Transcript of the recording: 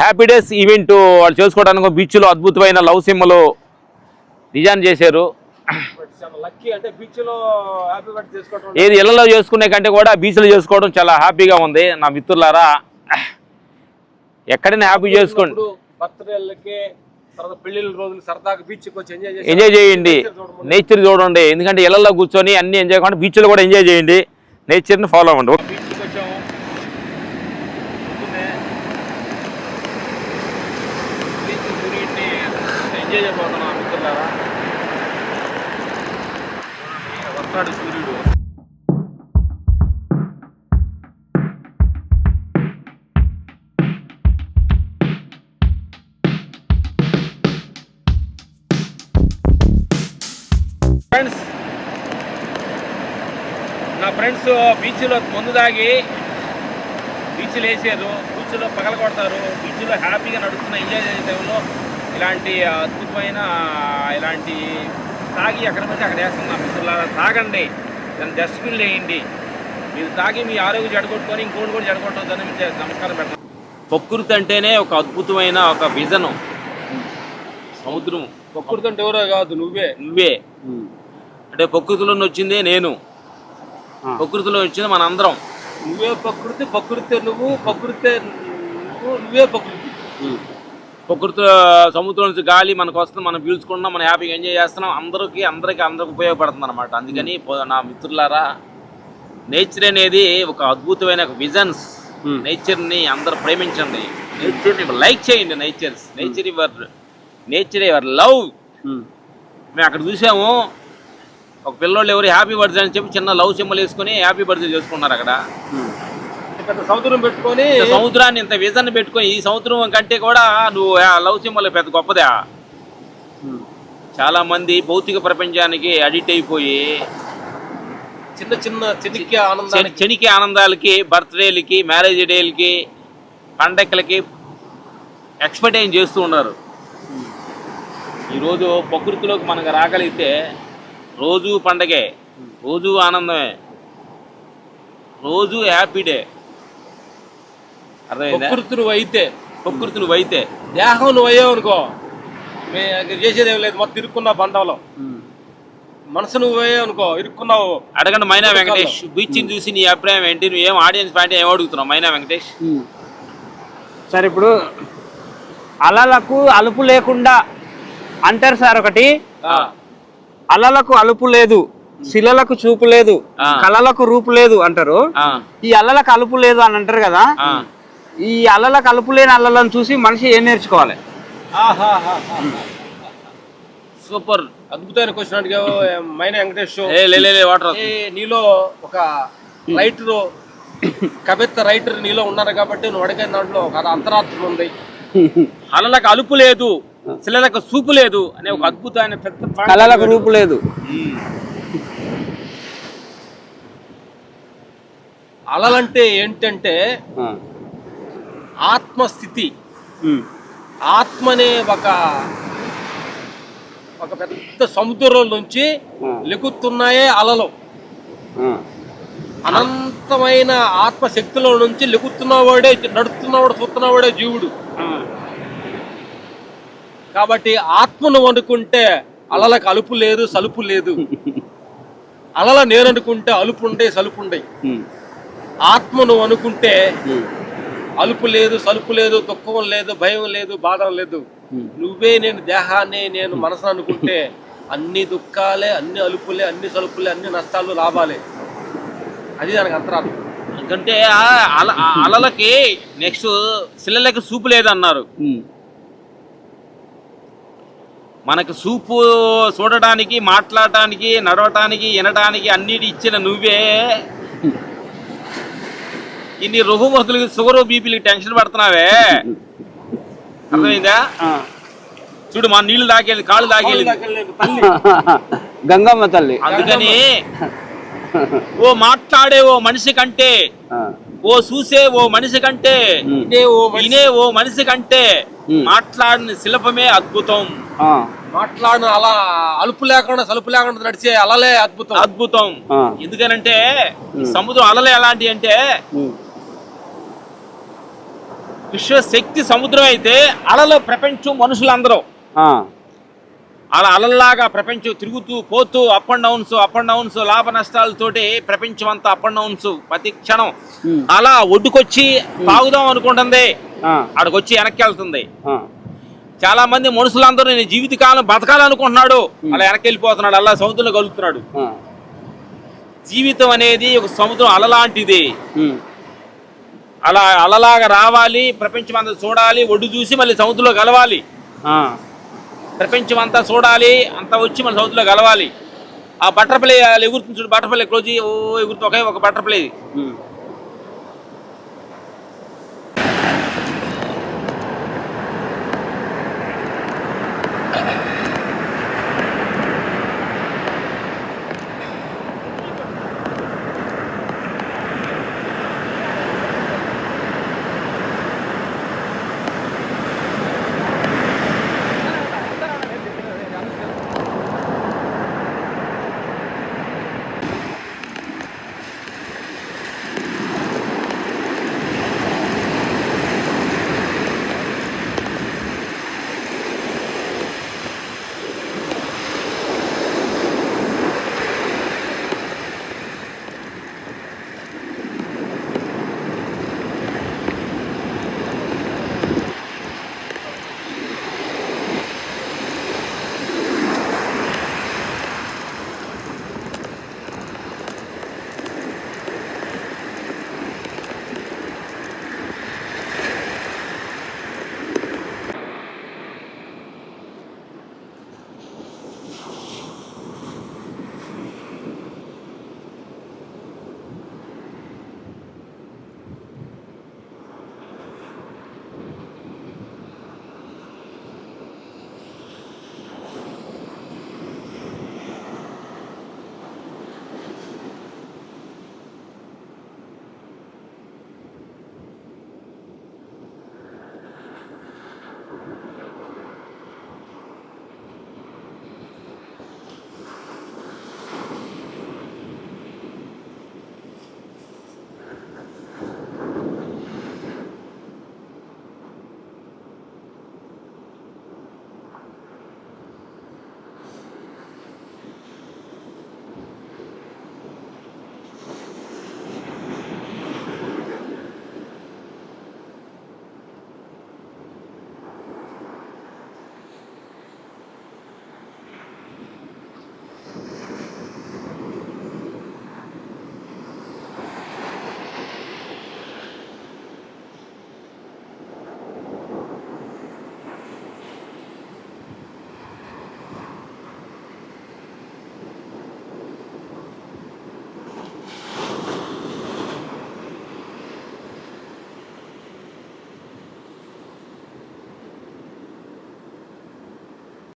Happy days event వాళ్ళు చేసుకోవడానికి బీచ్లో అద్భుతమైన లవ్ సిమ్మలు డిజైన్ చేశారు. ఏది ఇళ్ళలో చేసుకునే కంటే కూడా బీచ్లో చేసుకోవడం చాలా హ్యాపీగా ఉంది నా మిత్రులారా. ఎక్కడైనా హ్యాపీ చేసుకోండి. ఎంజాయ్ చేయండి. నేచర్ చూడండి. ఎందుకంటే ఇళ్ళలో కూర్చొని అన్ని ఎంజాయ్ కాకుండా బీచ్లో కూడా ఎంజాయ్ చేయండి. నేచర్ని ఫాలో అవ్వండి. ఎంజాయ్ చేయబోతున్నాం మిత్రులారా చూడండి, వస్తాడు సూర్యుడు ఫ్రెండ్స్ నా ఫ్రెండ్స్ బీచ్లో మందు తాగి బీచ్లో వేసారు బీచ్లో పగల కొడతారు బీచ్లో హ్యాపీగా నడుస్తున్న ఎంజాయ్ చేసే టైంలో ఇలాంటి అద్భుతమైన ఇలాంటి తాగి ఎక్కడ పడితే అక్కడ వేస్తున్నాం. మిత్రులారా తాగండి. దాన్ని డస్ట్బిన్ వేయండి. మీరు తాగి మీ ఆరోగ్యం జడగొట్టుకొని ఇంకోటి కూడా జడగొట్టొద్దని మీకు నమస్కారం పెడతాను. ప్రకృతి అంటేనే ఒక అద్భుతమైన ఒక విజన్. సముద్రం. ప్రకృతి అంటే ఎవరో కాదు నువ్వే. నువ్వే. అంటే ప్రకృతిలో వచ్చిందే నేను. ప్రకృతిలో వచ్చింది మన అందరం నువ్వే ప్రకృతి ప్రకృతి నువ్వు ప్రకృతి నువ్వు నువ్వే ప్రకృతి. ప్రకృతి సముద్రం నుంచి గాలి మనకు వస్తుంది మనం పీల్చుకుంటున్నాం మనం హ్యాపీగా ఎంజాయ్ చేస్తున్నాం అందరికీ అందరికీ అందరికి ఉపయోగపడుతుంది అనమాట అందుకని నా మిత్రులారా నేచర్ అనేది ఒక అద్భుతమైన ఒక విజన్స్. నేచర్ని అందరూ ప్రేమించండి. నేచర్ని లైక్ చేయండి nature nature your nature your love. మేము. అక్కడ చూసాము ఒక పిల్లోళ్ళు ఎవరు హ్యాపీ బర్త్డే అని చెప్పి చిన్న లవ్ సింబల్ వేసుకొని హ్యాపీ బర్త్డే చేసుకున్నారు అక్కడ. సముద్రం పెట్టుకొని సముద్రాన్ని ఇంత విజన్ పెట్టుకొని ఈ సముద్రం కంటే కూడా నువ్వు ఆ లవ్ సింబల్ పెద్ద గొప్పదా. చాలా మంది భౌతిక ప్రపంచానికి అడిక్ట్ అయిపోయి చిన్న చిన్న చినికి చెని- ఆనందానికి. చెనికి ఆనందాలకి బర్త్డేలకి మ్యారేజ్ డేలకి పండగలకి ఎక్స్పెక్టేషన్ చేస్తూ ఉన్నారు. ఈరోజు ప్రకృతిలోకి మనకు రాగలిగితే రోజు పండగే రోజు ఆనందమే రోజు హ్యాపీ డే. ప్రకృతి నువ్వు అయితే ప్రకృతి నువ్వు అయితే దేహం నువ్వు అయ్యావు అనుకో మే చేసేది ఏం లేదు మొత్తం ఇరుక్కున్నావు బంధంలో. మనసు నువ్వు అయ్యావు అనుకో ఇరుక్కున్నావు. అడగండి మైనా వెంకటేష్. బీచ్ని చూసి నీ అభిప్రాయం ఏంటి? నువ్వు ఏం ఆడియన్స్ పాయింట్ ఏం అడుగుతున్నావు? మైనా వెంకటేష్. సరే ఇప్పుడు అలలకు అలుపు లేకుండా అంటారు సార్ ఒకటి. ఆ, అలలకు అలుపు లేదు శిలలకు చూపు లేదు. కళలకు రూపు లేదు అంటారు. ఈ అలలకు అలుపు లేదు అని అంటారు కదా. ఈ అలలకు అలుపు లేని అల్లలను చూసి మనిషి ఏం నేర్చుకోవాలి. సూపర్ అద్భుతమైన క్వశ్చన్ అడిగావు మైన వెంకటేష్ ఏ లే లే, లే వాటర్ ఏ, నీలో ఒక రైటర్ కవిత రైటర్ నీలో ఉన్నారు కాబట్టి నువ్వు అడిగిన దాంట్లో ఒక అంతరార్థం ఉంది అలలకు అలుపు లేదు శిలలకు సూపు లేదు అనే ఒక అద్భుతమైన పెద్ద కళలకు రూపు లేదు. అలలంటే ఏంటంటే. ఆత్మస్థితి. ఆత్మ అనే ఒక ఒక పెద్ద సముద్రం నుంచి ఆ. లెగుతున్నాయే అలలు. అనంతమైన ఆత్మశక్తిలో నుంచి లెగుతున్నవాడే నడుస్తున్నవాడు చూస్తున్నవాడే జీవుడు కాబట్టి ఆత్మను అనుకుంటే అలలకు అలుపు లేదు సలుపు లేదు అలల నేను అనుకుంటే అలుపు ఉండే సలుపు ఉండే ఉమ్. ఆత్మను అనుకుంటే. అలుపు లేదు సలుపు లేదు దుఃఖం లేదు భయం లేదు బాధ లేదు. నువ్వే నేను దేహాన్ని నేను మనసు అనుకుంటే అన్ని దుఃఖాలే అన్ని అలుపులే అన్ని సలుపులే అన్ని నష్టాలు లాభాలే. అది దానికి అంతరార్థం. ఎందుకంటే ఆ అల ఆ అలలకి నెక్స్ట్ శిలలకి సూపు లేదన్నారు. మనకు సూపు చూడటానికి మాట్లాడటానికి నడవటానికి వినటానికి అన్నిటి ఇచ్చిన నువ్వే ఇన్ని రుహుమతులకి షుగర్ బీపీలకి టెన్షన్ పడుతున్నావే అర్థమైందా. చూడు మా నీళ్ళు తాగేది కాళ్ళు తాగేది తల్లి గంగమ్మ తల్లి అందుకని ఓ మాట్లాడే ఓ మనిషి కంటే ఆ. ఓ చూసే ఓ మనిషి కంటే వినే ఓ మనిషి కంటే. మాట్లాడిన శిల్పమే అద్భుతం ఆ. మాట్లాడిన అలా అలుపు లేకుండా సలుపు లేకుండా నడిచే అలలే అద్భుతం అద్భుతం. ఎందుకనంటే సముద్రం అలలు ఎలాంటి అంటే. విశ్వశక్తి సముద్రం అయితే అలలు ప్రపంచం మనుషులందరూ. అలా అలల్లాగా ప్రపంచం తిరుగుతూ పోతూ up and downs up and downs లాభ నష్టాలతోటి ప్రపంచం అంతా అప్ అండ్ డౌన్స్ ప్రతి క్షణం. అలా ఒడ్డుకొచ్చి తాగుదాం అనుకుంటుంది. ఆ, ఆడకొచ్చి వెనక్కి వెళ్తుంది చాలా మంది మనుషులందరూ నేను జీవితకాలం బతకాలనుకుంటున్నాడు. అలా వెనక్కి వెళ్ళిపోతున్నాడు అలా సముద్రంలో కలుగుతున్నాడు జీవితం అనేది ఒక సముద్రం అలలాంటిది. అలా అలలాగా రావాలి ప్రపంచం అంతా చూడాలి ఒడ్డు చూసి మళ్ళీ సముద్రంలో కలవాలి. ఆ, ప్రపంచం అంతా చూడాలి అంతా వచ్చి మన సముద్రంలో కలవాలి. ఆ బటర్ఫ్లై ఎగురుతుంది చూడు బటర్ఫ్లై క్లోజ్ ఓ ఎగురుతుంది ఒకే ఒక బటర్ఫ్లై